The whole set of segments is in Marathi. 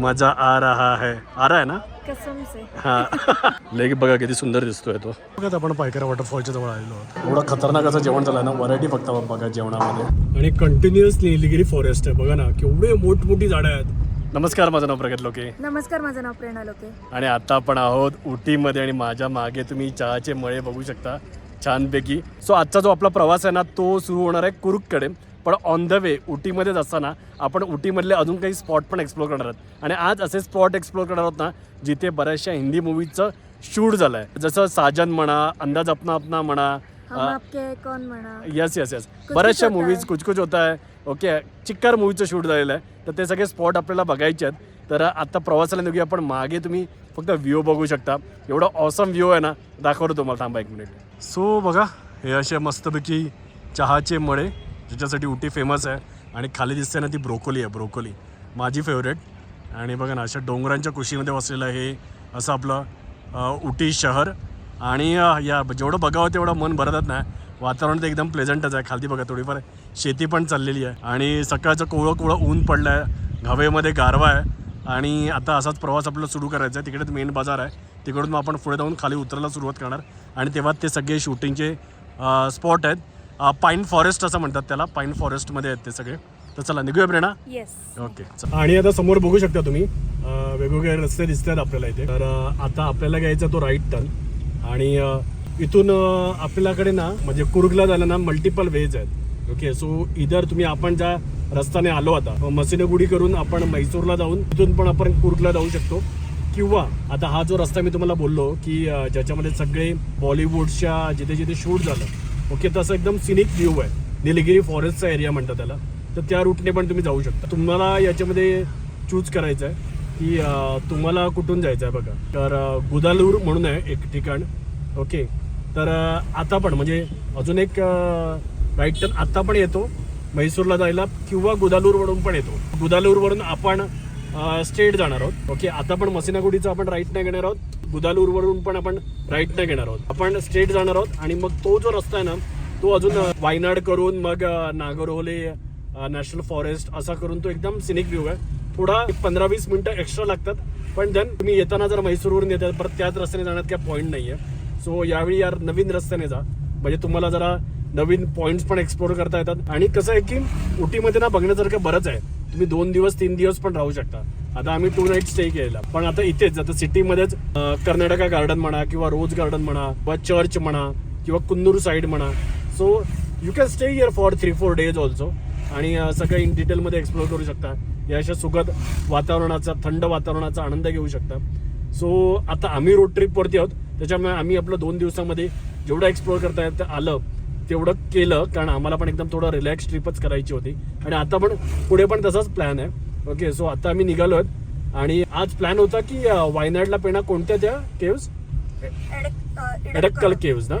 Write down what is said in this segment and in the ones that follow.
मजा आ रहा है। आ रहा है ना? कसम से। हा। लेक बघा किती सुंदर दिसतोय तो। बघा आपण पायकरा वॉटरफॉलच्या जवळ आलेलो आहोत. एवढं खतरनाक असं जेवण झालं ना व्हरायटी फक्त बघा जेवणामध्ये. आणि कंटिन्युअस निलगिरी फॉरेस्ट आहे बघा ना केवढे मोठमोठी झाडं आहेत. नमस्कार माझं नाव प्रगत लोके. नमस्कार माझं नाव प्रेरणा लोके. आणि आता आपण आहोत उटीमध्ये आणि माझ्या मागे तुम्ही चहाचे मळे बघू शकता छानपैकी. सो आजचा जो आपला प्रवास आहे ना तो सुरू होणार आहे कुरुककडे. पण ऑन द वे उटीमध्येच असताना आपण उटीमधले अजून काही स्पॉट पण एक्सप्लोर करणार आहोत. आणि आज असे स्पॉट एक्सप्लोर करणार आहोत ना जिथे बऱ्याचशा हिंदी मूवीजचं शूट झालं आहे जसं साजन म्हणा अंदाज अपना अपना म्हणा हम आपके कौन म्हणा येस येस येस बऱ्याचशा मूवीज. कुछ कुछ होता आहे ओके चिक्कार मूवीचं शूट झालेलं आहे. तर ते सगळे स्पॉट आपल्याला बघायचे आहेत. तर आता प्रवासाला निघूया. पण मागे तुम्ही फक्त व्ह्यू बघू शकता. एवढा ऑसम व्ह्यू आहे ना दाखवतो तुम्हाला. थांबा एक मिनिट सो बघा हे असे मस्तपैकी चहाचे मळे. ज्याच्यासाठी उटी फेमस आहे. आणि खाली दिसते ना ती ब्रोकोली आहे ब्रोकोली. माझी फेवरेट आणि बघा ना अशा डोंगरांच्या कुशीमध्ये वसलेलं हे. असं आपलं उटी शहर. आणि या जेवढं बघावं तेवढं मन भरतच नाही. वातावरण तर एकदम प्लेझंटच आहे. खाली बघा थोडीफार शेती पण चाललेली आहे. आणि सकाळचं कोवळं कोवळं ऊन पडलं आहे हवेमध्ये गारवा आहे. आणि आता असाच प्रवास आपला सुरू करायचा आहे. तिकडेच मेन बाजार आहे. तिकडून मग आपण पुढे जाऊन खाली उतरायला सुरुवात करणार. आणि तेव्हा ते सगळे शूटिंगचे स्पॉट आहेत. पाईन फॉरेस्ट असं म्हणतात त्याला. पाईन फॉरेस्टमध्ये आहेत ते सगळे. तर चला निघूया प्रेरणा? येस ओके आणि आता समोर बघू शकता तुम्ही वेगवेगळे रस्ते दिसतात आपल्याला इथे. तर आता आपल्याला घ्यायचा तो राईट टर्न आणि इथून आपल्याकडे ना म्हणजे कुर्गला जायला ना मल्टिपल वेज आहेत. ओके सो इधर तुम्ही आपण ज्या रस्त्याने आलो आता मसिनगुडी करून आपण मैसूरला जाऊन तिथून पण आपण कुर्गला जाऊ शकतो. किंवा आता हा जो रस्ता मी तुम्हाला बोललो की ज्याच्यामध्ये सगळे बॉलिवूडच्या जिथे जिथे शूट झालं ओके तसं एकदम सिनिक व्ह्यू आहे. निलगिरी फॉरेस्टचा एरिया म्हणतात त्याला. तर त्या रूटने पण तुम्ही जाऊ शकता. तुम्हाला याच्यामध्ये चूज करायचं आहे की तुम्हाला कुठून जायचं आहे बघा. तर गुदालूर म्हणून आहे एक ठिकाण. ओके तर आता पण म्हणजे अजून एक राईट टर्न आता पण येतो म्हैसूरला जायला किंवा गुदालूरवरून पण येतो. गुदालूरवरून आपण स्टेट जाणार आहोत. ओके आता पण मसिनागुडीचं आपण राईट नाही घेणार आहोत. गुदालूरवरून पण आपण राईट नाही घेणार आहोत. आपण स्टेट जाणार आहोत आणि मग तो जो रस्ता आहे ना तो अजून वायनाड करून मग नागरोले नागरहोले नॅशनल फॉरेस्ट असा करून तो एकदम सिनिक व्ह्यू आहे. थोडा पंधरा वीस मिनिटं एक्स्ट्रा लागतात पण देन तुम्ही येताना जर म्हैसूरवरून येतात परत त्याच रस्त्याने जाण्यात काय पॉईंट नाही आहे सो यावेळी यार नवीन रस्त्याने जा. म्हणजे तुम्हाला जरा नवीन पॉईंट्स पण एक्सप्लोर करता येतात. आणि कसं आहे की उटीमध्ये ना बघण्यासारखं बरंच आहे. तुम्ही दोन दिवस तीन दिवस पण राहू शकता. आता आम्ही टू नाईट स्टे केलेला. पण आता इथेच आता सिटीमध्येच कर्नाटका गार्डन म्हणा किंवा रोज गार्डन म्हणा किंवा चर्च म्हणा किंवा कुन्नूर साईड म्हणा. So you can stay here for three four days also आणि सगळं इन डिटेलमध्ये एक्सप्लोर करू शकता. या अशा सुखद वातावरणाचा थंड वातावरणाचा आनंद घेऊ शकता. सो आता आम्ही रोड ट्रिपवरती आहोत. त्याच्यामुळे आम्ही आपलं दोन दिवसामध्ये जेवढं एक्सप्लोर करता येतं आलं तेवढं केलं. कारण आम्हाला पण एकदम थोडं रिलॅक्स ट्रिपच करायची होती. आणि आता पण पुढे पण तसाच प्लॅन आहे. ओके सो आता आम्ही निघालो आहेत आणि आज प्लॅन होता की वायनाडला पेणा कोणत्या त्या केव्स? एडक्कल. केव्स ना?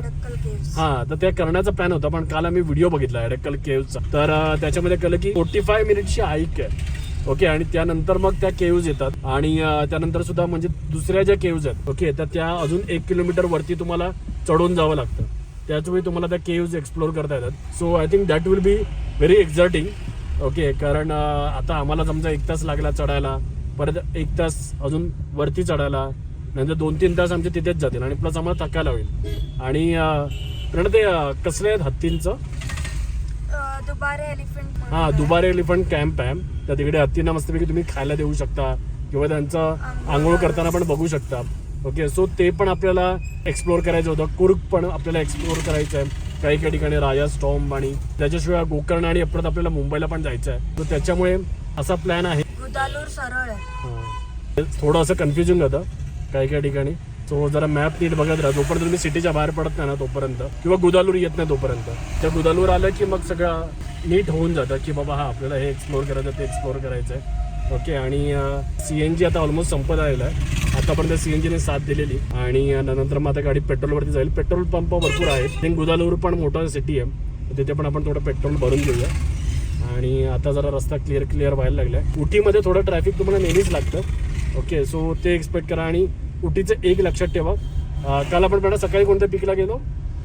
हा तर त्या करण्याचा प्लॅन होता पण काल आम्ही व्हिडिओ बघितला एडक्कल केव्हचा तर त्याच्यामध्ये कळलं की फोर्टी फाय मिनिटची हाईक आहे. ओके आणि त्यानंतर मग त्या केव्ज येतात. आणि त्यानंतर सुद्धा म्हणजे दुसऱ्या ज्या केव्ज आहेत ओके तर त्या अजून एक किलोमीटर वरती तुम्हाला चढून जावं लागतं. त्याचवेळी तुम्हाला त्या केव्ज एक्सप्लोर करता येतात. So I think that will be very exciting okay कारण आता आम्हाला समजा एक तास लागला चढायला परत एक तास अजून वरती चढायला नंतर दोन तीन तास आमचे तिथेच जातील आणि प्लस आम्हाला थकायला होईल. आणि ते कसलं आहे हत्तींचं? दुबारे एलिफंट हा दुबारे एलिफंट कॅम्प आहे. तर तिकडे हत्तींना मस्तपैकी तुम्ही खायला देऊ शकता किंवा त्यांचं आंघोळ करताना पण बघू शकता. ओके सो ते पण आपल्याला एक्सप्लोर करायचं होतं. कुर्ग पण आपल्याला एक्सप्लोर करायचं आहे काही काही ठिकाणी राजा स्टॉम्ब आणि त्याच्याशिवाय गोकर्ण आणि परत आपल्याला मुंबईला पण जायचं आहे तर त्याच्यामुळे असा प्लॅन आहे. गुदालूर सरळ आहे. हा. थोडं असं कन्फ्युजन होतं. काही काही ठिकाणी. सो जरा मॅप नीट बघत राहा. जोपर्यंत तुम्ही सिटीच्या बाहेर पडत नाही ना तोपर्यंत. किंवा गुदालूर येत नाही तोपर्यंत. त्या गुदालूर आलं की मग सगळं नीट होऊन जातं की बाबा हा आपल्याला हे एक्सप्लोर करायचं ते एक्सप्लोर करायचं आहे ओके आणि सी एन जी आता ऑलमोस्ट संपत आलेला आहे. आतापर्यंत सी एन जीने साथ दिलेली. आणि नंतर मग आता गाडी पेट्रोलवरती जाईल. पेट्रोल पंप भरपूर आहेत आणि गुदालूर पण मोठा सिटी आहे. तिथे पण आपण थोडं पेट्रोल भरून घेऊया. आणि आता जरा रस्ता क्लिअर क्लिअर व्हायला लागलाय. उटीमध्ये थोडं ट्रॅफिक तुम्हाला नेहमीच लागतं. ओके सो ते एक्सपेक्ट करा. आणि उटीचं एक लक्षात ठेवा. काल आपण मॅडम सकाळी कोणत्या पिकला गेलो?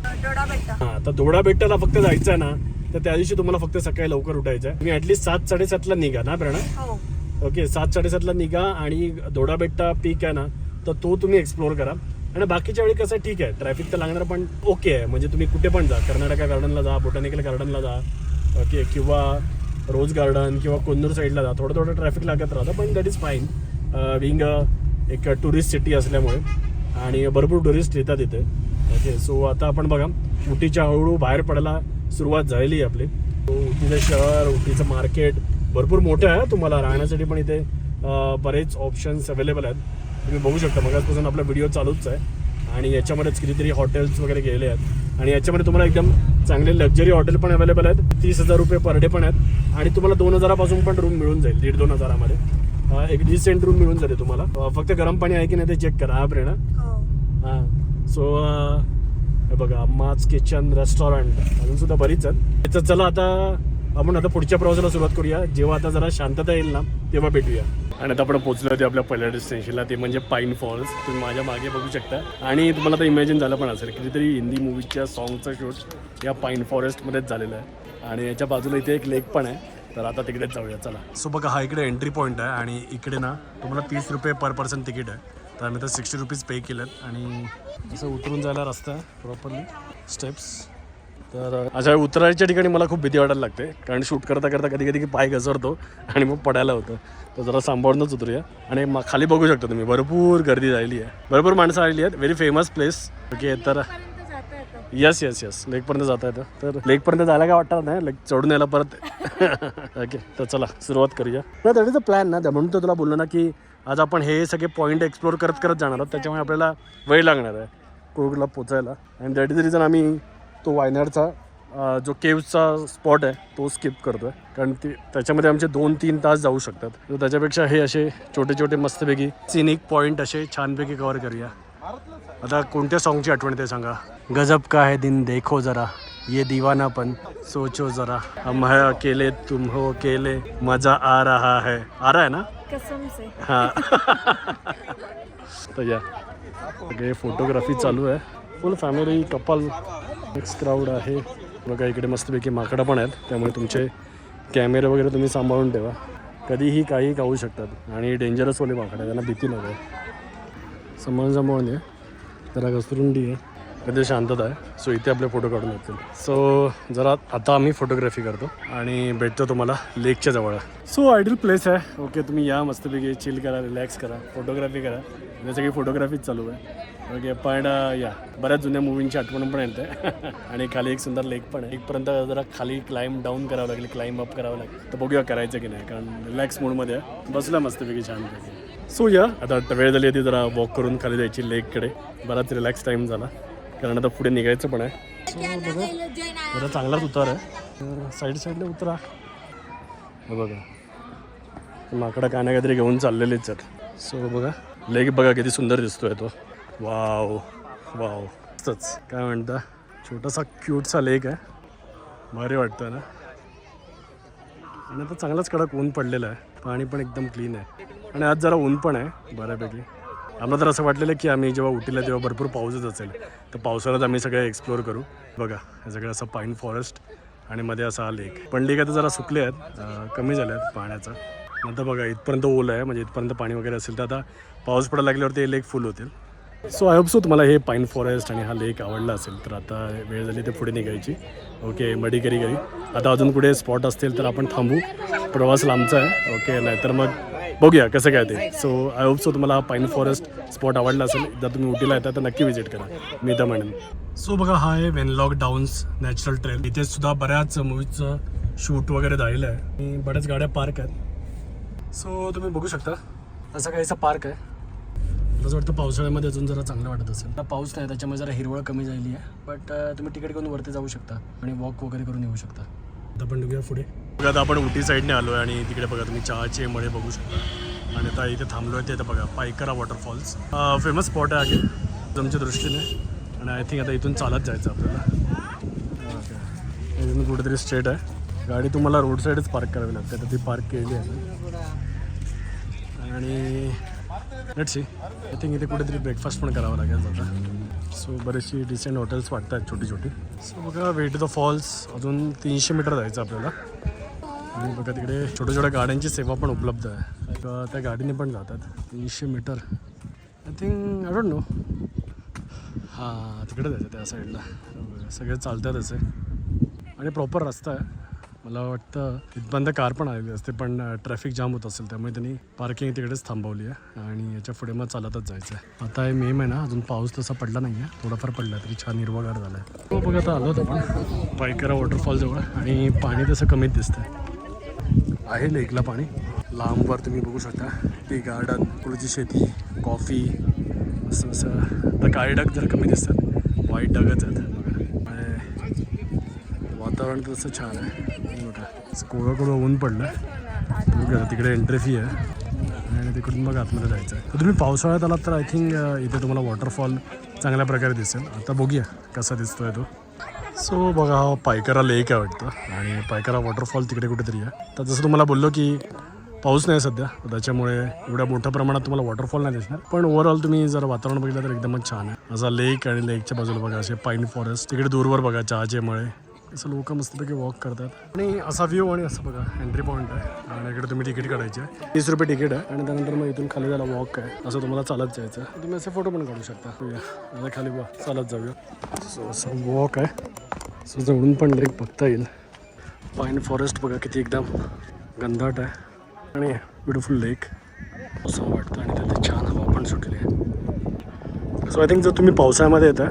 हा तर दोडा बेट्टाला फक्त जायचं आहे ना. तर त्या दिवशी तुम्हाला फक्त सकाळी लवकर उठायचं आहे. तुम्ही ऍटलीस्ट सात साडेसातला निघा ना प्रणा हो. ओके सात साडेसातला निघा आणि दोडाबेट्टा पीक आहे ना तर तो तुम्ही एक्सप्लोर करा. आणि बाकीच्या वेळी कसं ठीक आहे ट्रॅफिक तर लागणार पण ओके आहे. म्हणजे तुम्ही कुठे पण जा कर्नाटका गार्डनला जा बोटॅनिकल गार्डनला जा ओके किंवा रोज गार्डन किंवा कोंदूर साईडला जा. थोडं थोडं ट्रॅफिक लागत राहतं पण दॅट इज फाईन विंग एक टुरिस्ट सिटी असल्यामुळे. आणि भरपूर टुरिस्ट येतात इथे. ओके सो आता आपण बघा उटीच्या हळूहळू बाहेर पडायला सुरुवात झालेली आहे आपली. उटीचं शहर उटीचं मार्केट भरपूर मोठं आहे. तुम्हाला राहण्यासाठी पण इथे बरेच ऑप्शन्स अवेलेबल आहेत. तुम्ही बघू शकता मगाचपासून आपला व्हिडिओ चालूच आहे. आणि याच्यामध्येच कितीतरी हॉटेल्स वगैरे गेले आहेत. आणि याच्यामध्ये तुम्हाला एकदम चांगले लक्झरी हॉटेल पण अवेलेबल आहेत. तीस हजार रुपये पर डे पण आहेत. आणि तुम्हाला दोन हजारापासून पण रूम मिळून जाईल दीड दोन हजारामध्ये. एक डिसेंट रूम मिळून जाते तुम्हाला. फक्त गरम पाणी आहे की नाही ते चेक करा हा प्रेरणा. हो. हां. सो बघा अम्माच किचन रेस्टॉरंट अजून सुद्धा बरीच आहेत. तर चला आता आपण आता पुढच्या प्रवासाला सुरुवात करूया. जेव्हा आता जरा शांतता येईल ना तेव्हा भेटूया. आणि आता आपण पोहोचलो होते आपल्या पहिल्या डेस्टिनेशनला ते म्हणजे पाईन फॉल्स तुम्ही माझ्या मागे बघू शकता. आणि तुम्हाला आता इमॅजिन झालं पण असेल कितीतरी हिंदी मूवीच्या सॉंगचं शूट या पाईन फॉरेस्टमध्येच झालेलं आहे. आणि याच्या बाजूला इथे एक लेक पण आहे. तर आता तिकडेच जाऊया चला. सो बघा हा इकडे एंट्री पॉईंट आहे आणि इकडे ना तुम्हाला तीस रुपये पर पर्सन तिकीट आहे. तर आम्ही तर सिक्स्टी रुपीज पे केलेत आणि असं उतरून जायला रस्ता आहे प्रॉपरली स्टेप्स तर अशा उतरायच्या ठिकाणी मला खूप भीती वाटायला लागते कारण शूट करता करता कधी कधी पाय घसरतो आणि मग पडायला होतं. तर जरा सांभाळूनच उतरूया. आणि मग खाली बघू शकता तुम्ही भरपूर गर्दी झालेली आहे. भरपूर माणसं आलेली आहेत व्हेरी फेमस प्लेस ओके तर येस येस येस लेकपर्यंत जाता येतं. तर लेकपर्यंत जायला काय वाटणार नाही लेक चढून यायला परत. ओके तर चला सुरुवात करूया. ना दॅट इज अ प्लॅन ना म्हणून तर तुला बोललो ना की आज आपण हे सगळे पॉईंट एक्सप्लोर करत करत जाणार आहोत त्याच्यामुळे आपल्याला वेळ लागणार आहे कुर्गला पोचायला. आणि दॅट इज द रिझन आम्ही तो वायनाडचा जो केव्हचा स्पॉट आहे तो स्किप करतो आहे कारण ती त्याच्यामध्ये आमचे दोन तीन तास जाऊ शकतात. तर त्याच्यापेक्षा हे असे छोटे छोटे मस्तपैकी सिनिक पॉईंट असे छानपैकी कवर करूया. आता कोणत्या सॉन्गची आठवण ते सांगा? गजब का है दिन देखो जरा ये दीवानापन सोचो जरा. हम है अकेले तुम हो अकेले मजा आ रहा है. आ रहा है ना? कसम से. हां. तर या. सगळे फोटोग्राफी चालू आहे full family couple mix crowd आहे. बघा इकडे मस्तपैकी माकडं पण आहेत. त्यामुळे तुमचे कॅमेरे वगैरे तुम्ही सांभाळून ठेवा. कधीही काही खाऊ शकतात. आणि डेंजरस वाले माकडं आहे, त्यांना भीती नको समोर समोर नाही जरा घसरुंडी आहे कधी शांतता आहे. सो इथे आपले फोटो काढून येतील. सो जरा आता आम्ही फोटोग्राफी करतो आणि भेटतो तुम्हाला लेकच्या जवळ. सो आयडियल प्लेस आहे. ओके तुम्ही या मस्तपैकी चिल करा रिलॅक्स करा फोटोग्राफी करा. हे सगळी फोटोग्राफीच चालू आहे. ओके पण uh, या बऱ्याच जुन्या मूवींची आठवण पण येते. आणि खाली एक सुंदर लेक पण आहे. एकपर्यंत जरा खाली क्लाइंब डाऊन करावं लागेल क्लाइंब अप करावं लागेल. तर बघूया करायचं की नाही कारण रिलॅक्स मूडमध्ये आहे. बसला मस्तपैकी छानपैकी. सो या आता वेळ झाली आहे ती जरा वॉक करून खाली जायची लेककडे बराच रिलॅक्स टाईम झाला. कारण आता पुढे निघायचं पण आहे. सो बघा. जरा चांगलाच उतार आहे. तर साईड साईडला उतरा. हे बघा. माकडं काय ना काहीतरी घेऊन चाललेलेच आहेत सो बघा. लेक बघा किती सुंदर दिसतोय तो. Wow wow. मस्तच. काय म्हणता? छोटासा क्यूटसा लेक आहे. भारी वाटतं ना? आणि आता चांगलाच कडक ऊन पडलेलं आहे. पाणी पण एकदम क्लीन आहे. आणि आज जरा ऊन पण आहे बऱ्यापैकी. आम्हाला तर असं वाटलेलं की आम्ही जेव्हा उटीला तेव्हा भरपूर पाऊसच असेल. तर पावसाळ्यात आम्ही सगळं एक्सप्लोअर करू. बघा हे सगळं असं पाईन फॉरेस्ट आणि मध्ये असा हा लेक पण लेक आता जरा सुकले आहेत कमी झाले आहेत पाण्याचा. नंतर बघा इथपर्यंत ओलं आहे म्हणजे इथपर्यंत पाणी वगैरे असेल तर आता पाऊस पडायला लागल्यावर ते लेक फुल होतील. सो आय होप सो तुम्हाला हे पाईन फॉरेस्ट आणि हा लेक आवडला असेल तर आता वेळ झाली ते पुढे निघायची. ओके मडिकरी करी आता अजून कुठे स्पॉट असतील तर आपण थांबू. प्रवास लांबचा आहे. ओके नाहीतर मग बघूया कसं काय ते. सो आय होप सो तुम्हाला हा पाईन फॉरेस्ट स्पॉट आवडला असेल. जर तुम्ही उटीला येता तर नक्की व्हिजिट करा. मी तर म्हणेन. सो बघा हा आहे वेनलॉक डाऊन्स नॅचरल ट्रेल इथे सुद्धा बऱ्याच मूवीजचं शूट वगैरे झालेलं आहे. आणि बऱ्याच गाड्या पार्क आहेत. सो तुम्ही बघू शकता. असा काहीसा पार्क आहे. मला असं वाटतं पावसाळ्यामध्ये अजून जरा चांगलं वाटत असेल. पाऊस नाही त्याच्यामुळे जरा हिरवळ कमी झालेली आहे. बट तुम्ही तिकीट घेऊन वरती जाऊ शकता आणि वॉक वगैरे करून येऊ शकता. आता पण बघूया पुढे. बघा आता आपण उटी साईडने आलो आहे आणि तिकडे बघा तुम्ही चहाचे मळे बघू शकता. आणि आता इथे थांबलो आहे ते आता बघा पायकरा वॉटरफॉल्स. फेमस स्पॉट आहे आगे तुमच्या दृष्टीने. आणि आय थिंक आता इथून चालत जायचं आपल्याला. ओके इथून कुठेतरी स्ट्रेट आहे. गाडी तुम्हाला रोड साईडच पार्क करावी लागते. तर ती पार्क केली आहे. आणि लेट सी आय थिंक इथे कुठेतरी ब्रेकफास्ट पण करावा लागेल आता सो बरेचशी डिसेंट हॉटेल्स वाटत आहेत छोटी छोटी सो बघा वेट द फॉल्स अजून तीनशे मीटर जायचं आपल्याला. आणि बघा तिकडे छोट्या छोट्या गाड्यांची सेवा पण उपलब्ध आहे. त्या गाडीने पण जातात. तीनशे metre. I think I don't know हां तिकडे जायचं त्या साईडला. सगळे चालतातच आहे आणि प्रॉपर रस्ता आहे. मला वाटतं इथपर्यंत कार पण आलेली असते पण ट्रॅफिक जाम होत असेल त्यामुळे त्यांनी पार्किंग तिकडेच थांबवली आहे. आणि याच्यापुढे मग चालतच जायचं आहे आता हे मे महिना अजून पाऊस तसा पडला नाही आहे थोडाफार पडला तरी छान हिरवागार झाला आहे हो बघा आता आलो होतो पण पायकरा वॉटरफॉल जवळ. आणि पाणी तसं कमीच दिसतंय. आहे लेकला पाणी. लांबवर तुम्ही बघू शकता. टी गार्डन फुलची शेती कॉफी असं असं. तर काळे डग जर कमी दिसतात. व्हाईट ढगच आहेत. आणि वातावरण तर तसं छान आहे. मोठा असं ऊन पडलं. बघा तिकडे एंट्री फी आहे. आणि तिकडून मग आतमध्ये जायचं आहे तर तुम्ही पावसाळ्यात आलात तर आय थिंक इथे तुम्हाला वॉटरफॉल चांगल्या प्रकारे दिसेल. आता बघूया कसा दिसतोय तो. सो बघा हा पायकरा लेक आहे वाटतं. आणि पायकरा वॉटरफॉल तिकडे कुठेतरी आहे. तर जसं तुम्हाला बोललो की पाऊस नाही सध्या त्याच्यामुळे एवढ्या मोठ्या प्रमाणात तुम्हाला वॉटरफॉल नाही दिसणार. पण ओव्हरऑल तुम्ही जर वातावरण बघितलं तर एकदमच छान आहे. असा लेक आणि लेकच्या बाजूला बघा असे पाईन फॉरेस्ट तिकडे दूरवर बघा चहाचे मळे. असं लोक मस्तपैकी वॉक करतात. आणि असा व्ह्यू आणि असं बघा एंट्री पॉईंट आहे. आणि इकडे तुम्ही तिकीट काढायचे आहे. तीस रुपये तिकीट आहे. आणि त्यानंतर मग इथून खाली जायला वॉक आहे. असं तुम्हाला चालत जायचं आहे. तुम्ही असे फोटो पण काढू शकता. आता खाली बघा चालत जाऊया. सो असं वॉक आहे. सो जवळून पण लेक बघता येईल. पाईन फॉरेस्ट बघा किती एकदम गंधाट आहे. आणि ब्युटिफुल लेक असं वाटतं. आणि त्यात छान हवा पण सुटली आहे. सो आय थिंक जर तुम्ही पावसाळ्यामध्ये येता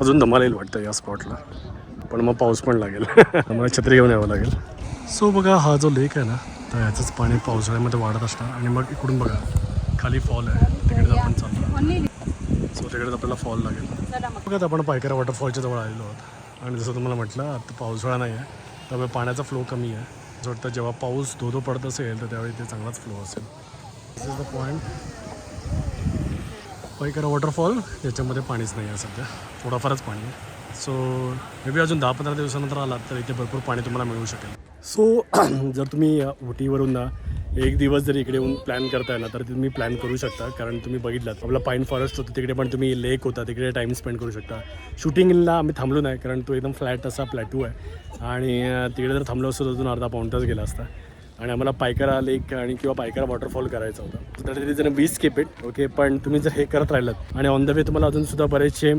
अजून धमाला येईल वाटतं या स्पॉटला पण मग पाऊस पण लागेल. मला छत्री घेऊन यावं लागेल. सो बघा हा जो लेक आहे ना तर याचंच पाणी पावसाळ्यामध्ये वाढत असणार. आणि मग इकडून बघा खाली फॉल आहे. तिकडे आपण चाललो. सो तिकडेच आपल्याला फॉल लागेल. बघा आपण पायकरा वॉटरफॉलच्या जवळ आलेलो आहोत. आणि जसं तुम्हाला म्हटलं आता पावसाळा नाही आहे. त्यामुळे पाण्याचा फ्लो कमी आहे. असं वाटतं जेव्हा पाऊस धो धो पडत असेल तर त्यावेळी ते चांगलाच फ्लो असेल. This is the point Pykara waterfall याच्यामध्ये पाणीच नाही आहे सध्या. थोडाफारच पाणी आहे. सो मे बी अजून दहा पंधरा दिवसानंतर आलात तर इथे भरपूर पाणी तुम्हाला मिळू शकेल. सो जर तुम्ही उटीवरून ना एक दिवस जर इकडे येऊन प्लॅन करताय ना तर तुम्ही प्लॅन करू शकता. कारण तुम्ही बघितलात आपला पाईन फॉरेस्ट होतं तिकडे पण तुम्ही लेक होता तिकडे टाईम स्पेंड करू शकता. शूटिंगला आम्ही थांबलो नाही कारण तो एकदम फ्लॅट असा प्लॅटू आहे. आणि तिकडे जर थांबलो असतो तर अजून अर्धा पाऊण तास गेला असता. आणि आम्हाला पायकरा लेक आणि किंवा पायकरा वॉटरफॉल करायचा होता. तर त्यासाठी जण वीस केपेट ओके पण तुम्ही जर हे करत राहिलात आणि ऑन द वे तुम्हाला अजूनसुद्धा बरेचसे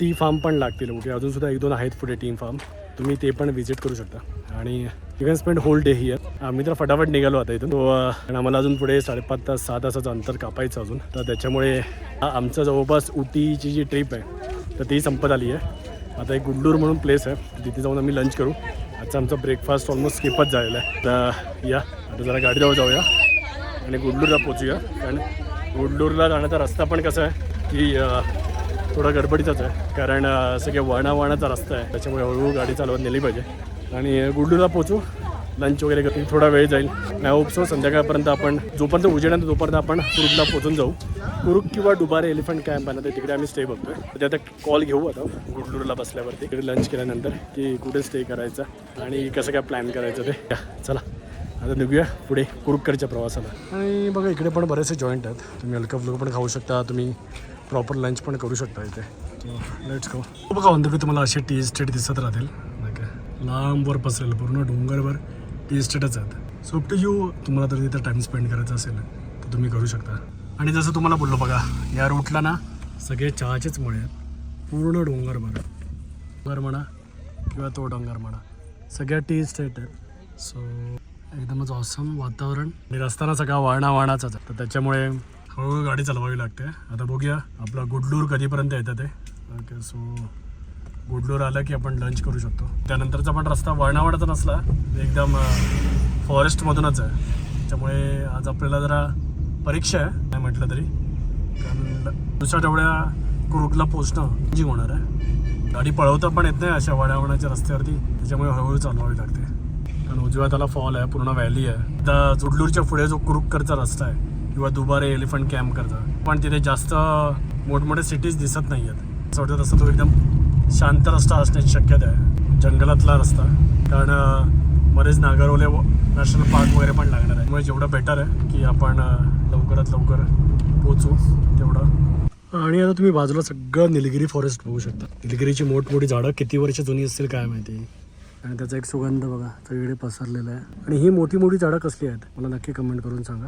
टी फार्म पण लागतील ओके अजूनसुद्धा एक दोन आहेत पुढे टी फार्म तुम्ही ते पण व्हिजिट करू शकता. आणि you can spend whole day here आम्ही तर फटाफट निघालो आता इथून. आणि आम्हाला अजून पुढे साडेपाच तास सहा तासाचं अंतर कापायचं अजून. तर त्याच्यामुळे आमचं जवळपास उटीची जी ट्रिप आहे तर ती संपत आली आहे. आता एक गुंडूर म्हणून प्लेस आहे. तिथे जाऊन आम्ही लंच करू. आजचा आमचा ब्रेकफास्ट ऑलमोस्ट स्किपच झालेला आहे. तर या. आता जरा गाडी जाऊ जाऊया आणि गुडलूरला पोचूया. कारण गुडलूरला जाण्याचा रस्ता पण कसा आहे की थोडा गडबडीचाच आहे. कारण सगळ्या वळणावळणाचा रस्ता आहे. त्याच्यामुळे हळूहळू गाडी चालवत नेली पाहिजे. आणि गुडलूरला पोचू. लंच वगैरे करून थोडा वेळ जाईल. नाही होप सो संध्याकाळपर्यंत आपण जोपर्यंत उजेड आहे तोपर्यंत आपण कुरुकला पोहोचून जाऊ. कुरुक किंवा डुबारे एलिफंट कॅम्प आहे ना ते तिकडे आम्ही स्टे बघतोय. तर ते आता कॉल घेऊ आता गुडलूरला बसल्यावरती. तिकडे लंच केल्यानंतर की कुठे स्टे करायचा आणि कसं काय प्लॅन करायचं ते. चला आता निघूया पुढे कुरुककरच्या प्रवासाला. आणि बघा इकडे पण बरेचसे जॉईंट आहेत. तुम्ही हलका फुलकं पण खाऊ शकता तुम्ही प्रॉपर लंच पण करू शकता इथे. लेट्स गो बघा ऑन द तुम्हाला असे टी इस्टेट दिसत राहतील. नाही का लांबवर पसरेल पूर्ण डोंगरवर. टी इस्टेटच आहेत सो टू यू तुम्हाला तर तिथं टाईम स्पेंड करायचा असेल तर तुम्ही करू शकता. आणि जसं तुम्हाला बोललो बघा या रूटला ना सगळे चहाचेच मुळे आहेत. पूर्ण डोंगरभर डोंगर म्हणा किंवा तो डोंगर म्हणा सगळ्या टी स्टेट आहेत. सो एकदमच ऑसम वातावरण. आणि रस्ताना सगळा वाळणा वाणाचाच तर त्याच्यामुळे हळूहळू गाडी चालवावी लागते. आता बघूया आपला गुडलूर कधीपर्यंत येतं ते. ओके सो गुडलूर आलं की आपण लंच करू शकतो. त्यानंतरचा पण रस्ता वळणावळाचा नसला एकदम फॉरेस्टमधूनच आहे. त्यामुळे आज आपल्याला जरा परीक्षा आहे नाही म्हटलं तरी. कारण दुसऱ्या तेवढ्या कुरुटला पोचणं जी होणार आहे. गाडी पळवता पण येत नाही अशा वळावण्याच्या रस्त्यावरती. त्याच्यामुळे हळूहळू चालवावी लागते. कारण उजव्या त्याला फॉल आहे पूर्ण व्हॅली आहे. आता जुडलूरच्या पुढे जो कुरुककरचा रस्ता आहे किंवा दुबारे एलिफंट कॅम्प करता. पण तिथे जास्त मोठमोठे सिटीज दिसत नाही आहेत असं वाटतं तसं तो एकदम शांत रस्ता असण्याची शक्यता आहे. जंगलातला रस्ता. कारण बरेच नागरवले नॅशनल पार्क वगैरे पण लागणार आहे. त्यामुळे जेवढं बेटर आहे की आपण लवकरात लवकर पोचू तेवढं. आणि आता तुम्ही बाजूला सगळं निलगिरी फॉरेस्ट बघू शकता. निलगिरीची मोठमोठी झाडं किती वर्ष जुनी असतील काय माहिती. आणि त्याचा एक सुगंध बघा. सगळीकडे पसरलेला आहे. आणि ही मोठी मोठी झाडं कसली आहेत? मला नक्की कमेंट करून सांगा.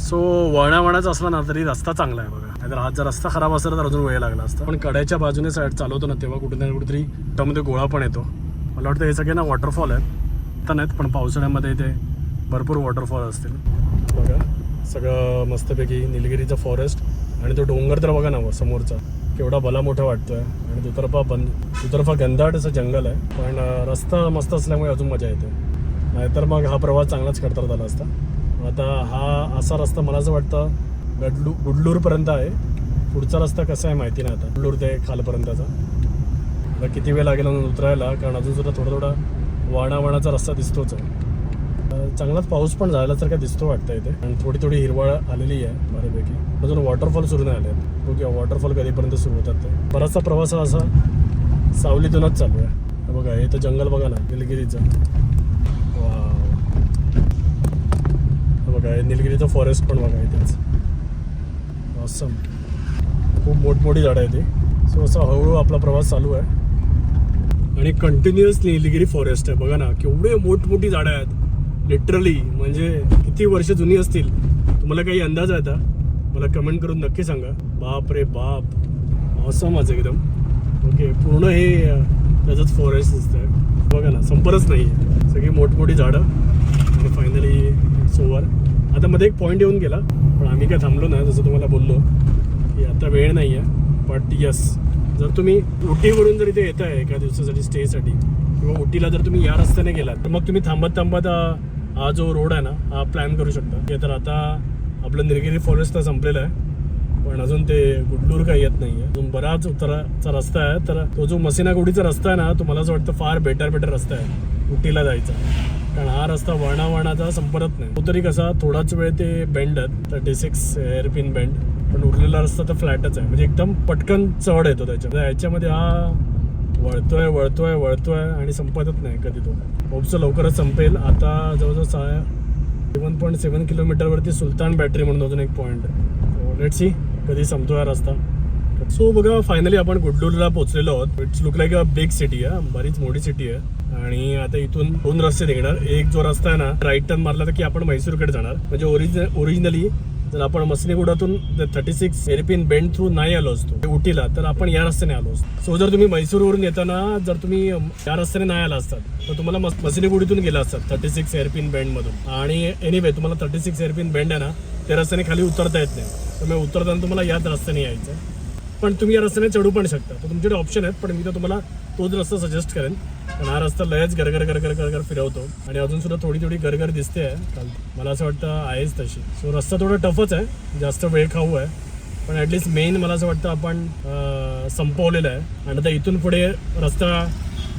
सो वळणावळणाचा असला ना तरी रस्ता चांगला आहे बघा. नाहीतर आज जर रस्ता खराब असला तर अजून वेळ लागला असता. पण कड्याच्या बाजूने साईड चालवतो ना तेव्हा कुठे ना कुठेतरी त्यामध्ये गोळा पण येतो. मला वाटतं हे सगळे ना वॉटरफॉल आहेत. तर नाहीत पण पावसाळ्यामध्ये इथे भरपूर वॉटरफॉल असतील. बघा सगळं मस्तपैकी निलगिरीचं फॉरेस्ट आणि तो डोंगर तर बघा ना समोरचा. केवढा भला मोठा वाटतोय. आणि दुतर्फा बंद दुतर्फा गंधाट असं जंगल आहे. पण रस्ता मस्त असल्यामुळे अजून मजा येते. नाहीतर मग हा प्रवास चांगलाच करता आला असता. आता हा असा रस्ता मला असं वाटतं गडलू गुडलूरपर्यंत आहे. पुढचा रस्ता कसा आहे माहिती नाही आता. गुडलूर ते खालपर्यंतचा. आता किती वेळ लागेल म्हणून उतरायला? कारण अजून सुद्धा थोडा थोडा वाणा वाणाचा रस्ता दिसतोच आहे. चांगलाच पाऊस पण झाल्यासारखा दिसतो वाटतं इथे. आणि थोडी थोडी हिरवळ आलेली आहे बऱ्यापैकी. अजून वॉटरफॉल सुरू नाही आले बघूया वॉटरफॉल कधीपर्यंत सुरू होतात ते. बराचसा प्रवास हा असा सावलीतूनच चालू आहे. बघा हे तर जंगल बघा ना निलगिरीचं वाव. हे निलगिरीचं फॉरेस्ट पण बघा इथेच. असं खूप मोठमोठी झाडं आहे ती सो असा हळूहळू आपला प्रवास चालू आहे. आणि कंटिन्युअस निलगिरी फॉरेस्ट आहे. बघा ना केवढे मोठमोठी झाडं आहेत. लिटरली म्हणजे किती वर्ष जुनी असतील. तुम्हाला काही अंदाज आहे का मला कमेंट करून नक्की सांगा. बाप रे बाप. असमच एकदम. ओके पूर्ण हे त्याचंच फॉरेस्ट दिसतंय. बघा ना संपरच नाही आहे सगळी मोठमोठी झाडं. आणि फायनली सोवर आता मध्ये एक पॉईंट येऊन गेला. पण आम्ही काय थांबलो ना जसं तुम्हाला बोललो की आता वेळ नाही आहे बट यस जर तुम्ही उटीवरून जर इथे येत आहे एका दिवसासाठी स्टेसाठी किंवा उटीला जर तुम्ही या रस्त्याने गेलात तर मग तुम्ही थांबत थांबत हा जो रोड आहे ना हा प्लॅन करू शकता. की तर आता आपलं निरगिरी फॉरेस्ट तर संपलेलं आहे. पण अजून ते गुडलूर काही येत नाही आहे अजून बराच उत्तराचा रस्ता आहे. तर तो जो मसिनागुडीचा रस्ता आहे ना तो मला असं वाटतं फार बेटर बेटर रस्ता आहे उटीला जायचा. कारण हा रस्ता वळणा वळणाचा संपत नाही. तो तरी कसा थोडाच वेळ ते बेंड आहेत. थर्टी सिक्स एअरपिन बेंड पण उरलेला रस्ता तर फ्लॅटच आहे. म्हणजे एकदम पटकन चढ येतो त्याच्या याच्यामध्ये हा वळतोय वळतोय वळतोय आणि संपतच नाही कधी तो. होपचं लवकरच संपेल. आता जवळजवळ सहा सेवन पॉईंट सेवन किलोमीटरवरती सुलतान बॅटरी म्हणून अजून एक पॉईंट आहे. लेट सी कधी संपतो हा रस्ता. सो बघा फायनली आपण गुडलूरला पोहोचलेलो आहोत. It's look like a big city आहे बरीच मोठी सिटी आहे. आणि आता इथून दोन रस्ते निघणार. एक जो रस्ता आहे ना राईट टर्न मारला तर की आपण म्हैसूरकडे जाणार. म्हणजे ओरिजिन ओरिजिनली जर आपण मसनीगुडातून thirty six hairpin bend through नाही आलो असतो उटीला तर आपण या रस्त्याने आलो असतो. सो जर तुम्ही म्हैसूरवरून येताना जर तुम्ही या रस्त्याने नाही आला असतात तर तुम्हाला मसनीगुडीतून गेला असतात थर्टी सिक्स एअरपिन बेंड मधून. आणि एनिवे तुम्हाला थर्टी सिक्स एअरपिन बेंड आहे ना त्या रस्त्याने खाली उतरता येत नाही. त्यामुळे उतरताना तुम्हाला याच रस्त्याने यायचं आहे. पण तुम्ही या रस्त्याने चढू पण शकता. तर तुमच्याकडे ऑप्शन आहेत पण मी तर तुम्हाला तोच रस्ता सजेस्ट करेन. कारण हा रस्ता लयच गरगर गरगर गरगर फिरवतो. आणि अजून सुद्धा थोडी थोडी गरगर दिसते आहे. काल मला असं वाटतं आहेच तशी. सो रस्ता थोडा टफच आहे. जास्त वेळ खाऊ आहे. पण ॲटलिस्ट मेन मला असं वाटतं आपण संपवलेलं आहे. आणि आता इथून पुढे रस्ता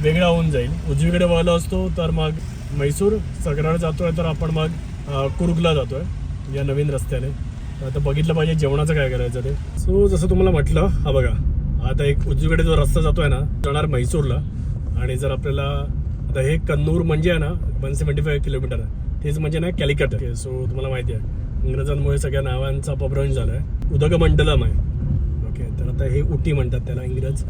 वेगळा होऊन जाईल. उजवीकडे वळलो असतो तर मग म्हैसूर सगळ्यावर जातोय तर आपण मग कुरुगला जातो जातोय. या नवीन रस्त्याने. आता बघितलं पाहिजे जेवणाचं काय करायचं ते. सो जसं तुम्हाला म्हटलं हा बघा आता एक उजवीकडे जो रस्ता जातोय ना जाणार म्हैसूरला आणि जर आपल्याला आता हे कन्नूर म्हणजे आहे ना वन सेवन्टी फाईव्ह किलोमीटर तेच म्हणजे ना कॅलिकट. आहे सो तुम्हाला माहिती आहे इंग्रजांमुळे सगळ्या नावांचा अपभ्रंश झाला आहे उदगमंडलम आहे. ओके तर आता हे उटी म्हणतात त्याला इंग्रज.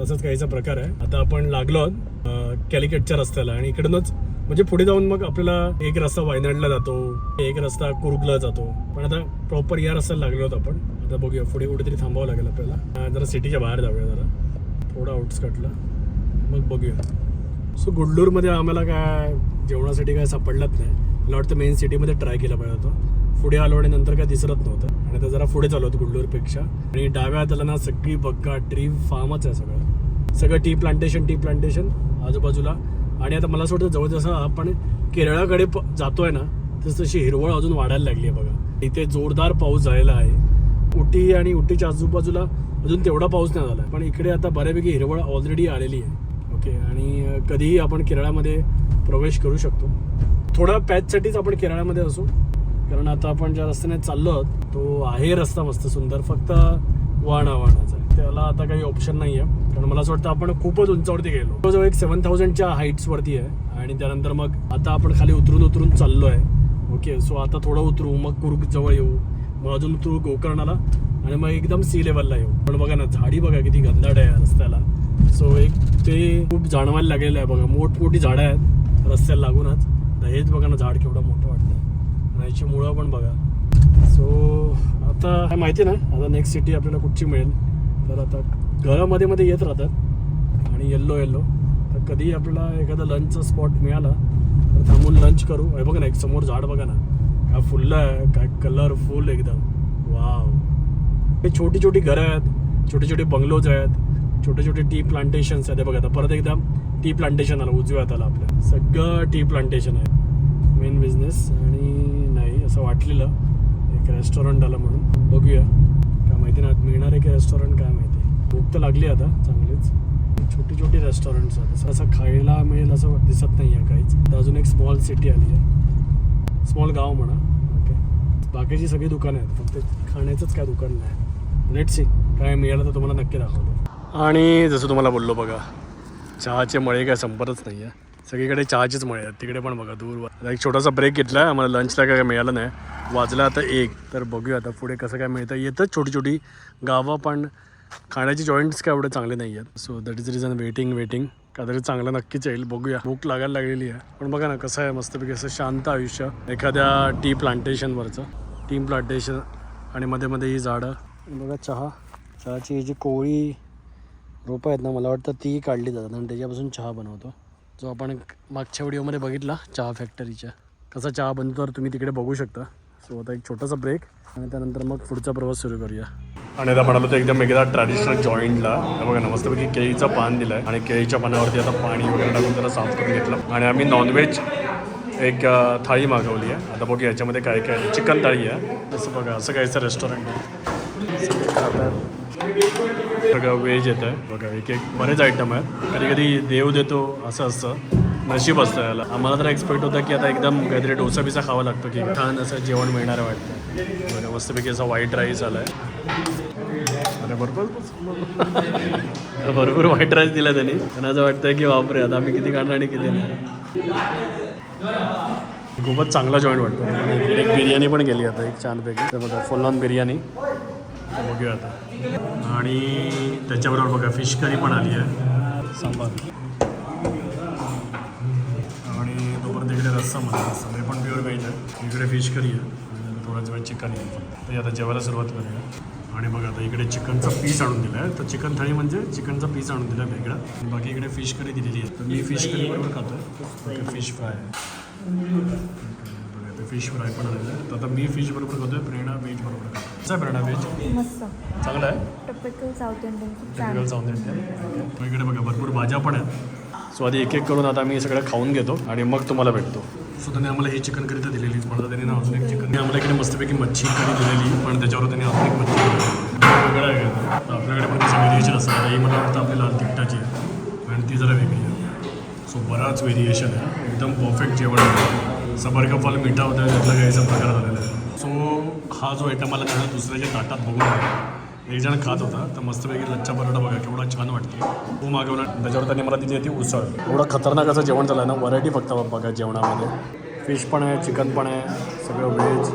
तसंच काहीचा प्रकार आहे. आता आपण लागलो आहोत कॅलिकटच्या रस्त्याला आणि इकडूनच म्हणजे पुढे जाऊन मग आपल्याला एक रस्ता वायनाडला जातो एक रस्ता कुरुगला जातो. पण आता प्रॉपर या रस्त्याला लागलो होतो आपण. आता बघूया पुढे कुठेतरी थांबावं लागेल आपल्याला. जरा सिटीच्या बाहेर जाऊया जरा. थोडा आउटस्कटला मग बघूया. सो गुडलूरमध्ये आम्हाला काय जेवणासाठी काय सापडलाच नाही. मला वाटतं मेन सिटीमध्ये ट्राय केला पाहिजे होतं. पुढे आलो आणि नंतर काय दिसत नव्हतं. आणि आता जरा पुढे चालू होतं गुडलूरपेक्षा. आणि डाव्या हाताला ना सगळी बग्गा ट्री फार्मच आहे सगळं. सगळं टी प्लांटेशन टी प्लांटेशन आजूबाजूला आणि आता मला असं वाटतं जवळ जसं आपण केरळाकडे प- जातोय ना तस तशी हिरवळ अजून वाढायला लागली आहे बघा. इथे जोरदार पाऊस झालेला आहे. उटी आणि उटीच्या आजूबाजूला अजून तेवढा पाऊस नाही झाला. पण इकडे आता बऱ्यापैकी हिरवळ ऑलरेडी आलेली आहे. ओके आणि कधीही आपण केरळामध्ये प्रवेश करू शकतो. थोडा पॅचसाठीच आपण केरळामध्ये असू. कारण आता आपण ज्या रस्त्याने चाललो आहोत तो आहे रस्ता मस्त सुंदर. फक्त वाणा वाणाचा आहे. त्याला आता काही ऑप्शन नाही आहे कारण मला असं वाटतं आपण खूपच उंचावरती गेलो. जवळजवळ एक सेवन थाउजंडच्या हाईट्सवरती आहे. आणि त्यानंतर मग आता आपण खाली उतरून उतरून चाललो आहे ओके सो आता थोडं उतरू मग कुर्ग जवळ येऊ. मग अजून उतरू गोकर्णाला. आणि मग एकदम सी लेवलला येऊ. पण बघा ना झाडी बघा किती घनदाट आहे रस्त्याला. सो एक ते खूप जाणवायला लागलेलं आहे बघा. मोठमोठी झाडं आहेत. रस्त्याला लागूनच. आता हेच बघा ना झाड केवढं मोठं वाटतं याची मुळं पण बघा. सो आता काय माहिती ना? आता नेक्स्ट सिटी आपल्याला कुठची मिळेल? तर आता घरामध्ये मध्ये येत राहतात. आणि येल्लो येल्लो. तर कधी आपल्याला एखादा लंचचा स्पॉट मिळाला तर थांबून लंच करू. हे बघा ना एक समोर झाड बघा ना. काय फुलं आहे काय कलरफुल एकदम. वाव हे छोटी छोटी घरं आहेत छोटे छोटे बंगलोज आहेत छोटे छोटे टी प्लांटेशन्स आहेत. हे बघा आता परत एकदा टी प्लांटेशन आलं उजव्या हाताला आपल्या. सगळं टी प्लांटेशन आहे. मेन बिझनेस आणि नाही असं वाटलेलं. एक रेस्टॉरंट आलं म्हणून. बघूया. काय माहिती नाही मिळणार आहे की रेस्टॉरंट काय माहिती. भूक तर लागली आता चांगलीच. छोटी छोटी रेस्टॉरंट्स आहेत. असं असं खायला मिळेल असं दिसत नाही आहे काहीच. अजून एक स्मॉल सिटी आली आहे. स्मॉल गाव म्हणा. ओके बाकीची सगळी दुकानं आहेत. फक्त खाण्याचंच काय दुकान नाही. लेट सी काय मिळालं तर तुम्हाला नक्की दाखवतो. आणि जसं तुम्हाला बोललो बघा चहाचे मळे काय संपतच नाही आहे सगळीकडे चहाचेच मळे आहेत तिकडे पण बघा दूर आता एक छोटासा ब्रेक घेतला आहे आम्हाला लंचला काय मिळालं नाही. वाजला आता एक तर बघूया आता पुढे कसं काय मिळतं. येतच छोटी छोटी गावं पण खाण्याचे जॉईंट्स काय एवढे चांगले नाही आहेत. So that is reason waiting waiting काहीतरी चांगलं नक्कीच येईल. बघूया. भूक लागायला लागलेली आहे. पण बघा ना कसं आहे मस्तपैकी असं शांत आयुष्य. एखाद्या टी प्लांटेशनवरचं टी प्लांटेशन आणि मध्ये मध्ये ही झाडं. बघा चहा. चहाची ही जी कोळी रोपं आहेत ना मला वाटतं ती काढली जातात. आणि त्याच्यापासून चहा बनवतो. जो आपण मागच्या व्हिडिओमध्ये बघितला चहा फॅक्टरीच्या कसा चहा बनतो तर तुम्ही तिकडे बघू शकता. सो आता एक छोटासा ब्रेक आणि त्यानंतर मग पुढचा प्रवास सुरू करूया. आणि आता म्हणालो तर एकदम एकदा ट्रॅडिशनल जॉईंटला बघा ना मस्तपैकी केळीचं पान दिलं आहे आणि केळीच्या पानावरती आता पाणी वगैरे टाकून त्याला साफ करून घेतलं. आणि आम्ही नॉनव्हेज एक थाळी मागवली आहे. आता बघू याच्यामध्ये काय काय आहे. चिकन थाळी आहे. असं बघा असं काहीचं रेस्टॉरंट आहे. सगळं वेज येतं. आहे बघा एक एक बरेच आयटम आहेत. कधी कधी देव देतो असं असतं. नशीब असतं याला. आम्हाला तर एक्सपेक्ट होतं की आता एकदम काहीतरी डोसा बिसा खावा लागतो की छान असं जेवण मिळणार वाटतं. बघा मस्तपैकी असा व्हाईट राईस आला आहे अरे भरपूर. भरपूर व्हाईट राईस दिला त्यांनी. त्यांना असं वाटतं की बापरे आता आम्ही किती खाणार आणि किती नाही खूपच चांगला जॉईंट वाटतो. एक बिर्याणी पण गेली आता एक छानपैकी. तर बघा फुल ऑन बिर्याणी. बघूया आता. आणि त्याच्याबरोबर बघा फिश करी पण आली आहे. सांबार. आणि तोपर्यंत इकडे रस्सा मला रस्सा हे पण प्युअर व्हेज आहे. इकडे फिश करी आहे. थोड्याच वेळ चिकन आहे. तर आता जेवायला सुरुवात करूया. आणि बघा आता इकडे चिकनचा पीस आणून दिला आहे तर चिकन थाळी म्हणजे चिकनचा पीस आणून दिला आहे वेगळा बाकी इकडे फिश करी दिलेली आहे. तर मी फिश करी बरोबर खातो आहे फिश फ्राय बघा ते फिश फ्राय पण आलेलं आहे. तर आता मी फिश बरोबर खातोय. प्रेरणा व्हेज बरोबर खातो कसं आहे व्हेज मस्त. चांगलं आहे? टिपिकल साऊथ इंडियन खूप छान टिपिकल साऊथ इंडियन इकडे बघा भरपूर भाज्या पण आहेत. सो आधी एक एक करून आता आम्ही सगळं खाऊन घेतो आणि मग तुम्हाला भेटतो. सो त्यांनी आम्हाला ही चिकन करी तर दिलेलीच पण आता त्यांनी ना अजून एक चिकन आम्हाला इकडे मस्तपैकी मच्छी करी दिलेली पण त्याच्यावर त्यांनी अजून एक मच्छी दिलेली. वेगळं आहे आपल्याकडे पण कसं व्हेरिएशन असतं. आता ही मला वाटतं आपली लाल तिखटाची आहे. आणि ती जरा वेगळी आहे. सो बराच व्हेरिएशन आहे. एकदम परफेक्ट जेवण आहे. सबर का फल मिठा होता त्यातला घ्यायचा प्रकार झालेला आहे. सो हा जो आयटम मला त्याला दुसऱ्याच्या ताटात बघून एक जण खात होता तर मस्तपैकी लच्छा परोठा बघा केवढा छान वाटतो तो मागवला त्याच्यावर त्यांनी मला तिथे ती उसळ. एवढं खतरनाक असं जेवण झालं ना व्हरायटी फक्त बघा जेवणामध्ये. फिश पण आहे चिकन पण आहे सगळं व्हेज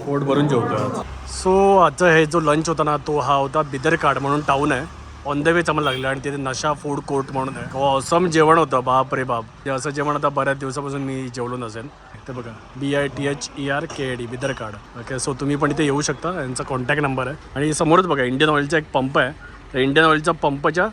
पोट भरून जेवतो सो आजचा हे जो लंच होता ना तो हा होता बिदरकाड म्हणून टाऊन आहे. ऑन द वेच आम्हाला लागलं आणि तिथे नशा फूड कोर्ट म्हणून आहे. हो, ऑसम जेवण होतं बाप रे बाप. असं जेवण आता बऱ्याच दिवसापासून मी जेवलो नसेल ते बघा. B I T H E R K D Bidarkad. Okay so तुम्ही पण इथे येऊ शकता. यांचा कॉन्टॅक्ट नंबर आहे. आणि समोरच बघा इंडियन ऑइलचा एक पंप आहे. तर इंडियन ऑइलच्या पंपच्या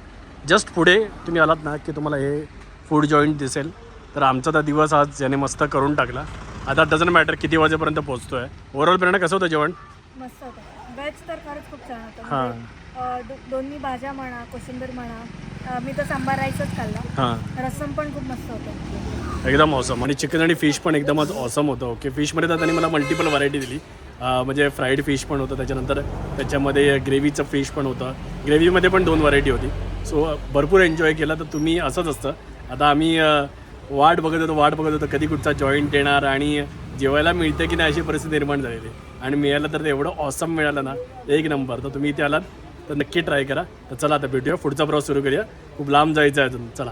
जस्ट पुढे तुम्ही आलात ना की तुम्हाला हे फूड जॉईंट दिसेल. तर आमचा तर दिवस आज याने मस्त करून टाकला. आता डझंट मॅटर किती वाजेपर्यंत पोहोचतो आहे ओव्हरऑल प्रेरणा कसं होतं जेवण? मस्त होतं. व्हेज तर खरंच खूप छान होतं. हां. म्हणजे, दोन्ही भाज्या म्हणा कोशिंबीर म्हणा मी तर सांबार राईसच खाल्ला. हां. रस्सम पण खूप मस्त होतं. एकदम ऑसम आणि चिकन आणि फिश पण एकदमच ऑसम होतं. ओके फिशमध्ये तर त्यांनी मला मल्टिपल व्हरायटी दिली. अं, म्हणजे फ्राईड फिश पण होतं त्याच्यानंतर त्याच्यामध्ये ग्रेव्हीचं फिश पण होतं. ग्रेव्हीमध्ये पण दोन व्हरायटी होती. सो भरपूर एन्जॉय केला. तर तुम्ही असंच असतं. आता आम्ही अं, वाट बघत होतो वाट बघत होतो कधी कुठचा जॉईंट येणार आणि जेवायला मिळते की नाही अशी परिस्थिती निर्माण झालेली. आणि मिळालं तर ते एवढं ऑसम मिळालं ना. एक नंबर तर तुम्ही इथे आलात. तर नक्की ट्राय करा. तर चला आता भेटूया. पुढचा प्रवास सुरू करूया. खूप लांब जायचं आहे अजून. चला.